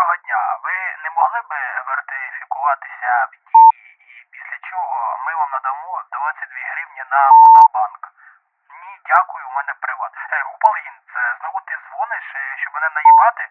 Доброго дня. Ви не могли би вертифікуватися в дії і після чого ми вам надамо 22 гривні на монобанк? Ні, дякую, у мене приват. Е, Уполін, це знову ти дзвониш, е, щоб мене наїбати?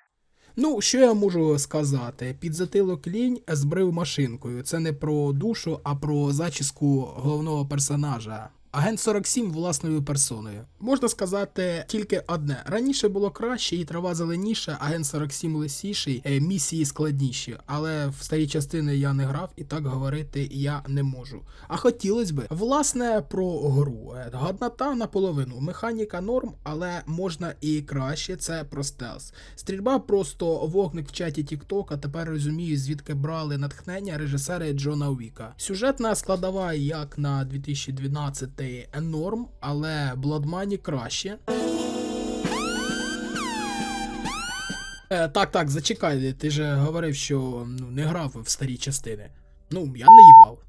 Ну, що я можу сказати? Під затилок лінь збрив машинкою. Це не про душу, а про зачіску головного персонажа. Агент 47 власною персоною. Можна сказати тільки одне: раніше було краще і трава зеленіша, агент 47 лисіший, е, місії складніші. Але в старі частини я не грав і так говорити я не можу. А хотілось би, власне, про гру. Е, Годнота наполовину, механіка норм, але можна і краще. Це про стелс. Стрільба просто вогник в чаті TikTok, а тепер розумію, звідки брали натхнення режисери Джона Уіка. Сюжетна складова, як на 2012 норм, але Blood краще. Е, так, так, зачекай, ти же говорив, що ну, не грав в старі частини. Ну, я не їбав.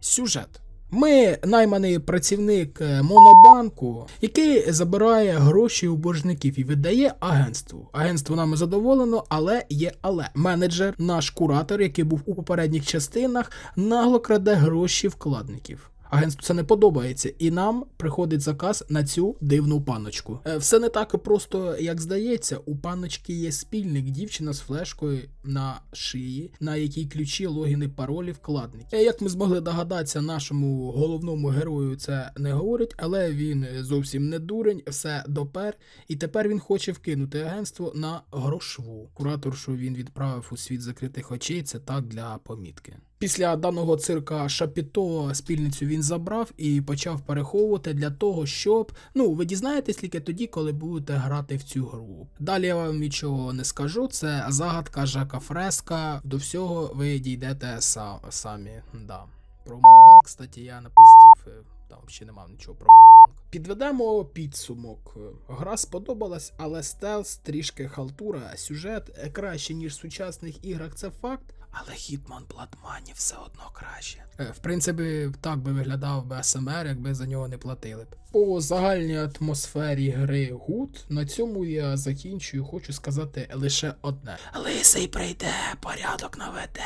Сюжет. Ми найманий працівник е, монобанку, який забирає гроші у боржників і видає агентству. Агентство нами задоволено, але є але. Менеджер, наш куратор, який був у попередніх частинах, нагло краде гроші вкладників. Агентству це не подобається, і нам приходить заказ на цю дивну паночку. Е, Все не так просто, як здається. У паночки є спільник, дівчина з флешкою на шиї, на якій ключі, логіни, паролі, вкладники. Е, Як ми змогли догадатися, нашому головному герою це не говорить, але він зовсім не дурень, все допер, і тепер він хоче вкинути агентство на грошву. Кураторшу він відправив у світ закритих очей. Це так для помітки. Після даного цирка Шапіто спільницю він забрав і почав переховувати для того, щоб ну ви дізнаєтесь тільки тоді, коли будете грати в цю гру. Далі я вам нічого не скажу. Це загадка Жака Фреска. До всього ви дійдете са- самі. Да. Про монобанк, кстати, я напиздів. Е, Там ще нема нічого про монобанк. Підведемо підсумок. Гра сподобалась, але стелс трішки халтура, сюжет е, краще, ніж в сучасних іграх, це факт. Але Hitman Blood Money все одно краще. Е, В принципі, так би виглядав би СМР, якби за нього не платили б. По загальній атмосфері гри гуд, на цьому я закінчую. Хочу сказати лише одне: Лисий прийде, порядок наведе.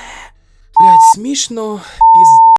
Блять, смішно, пізда.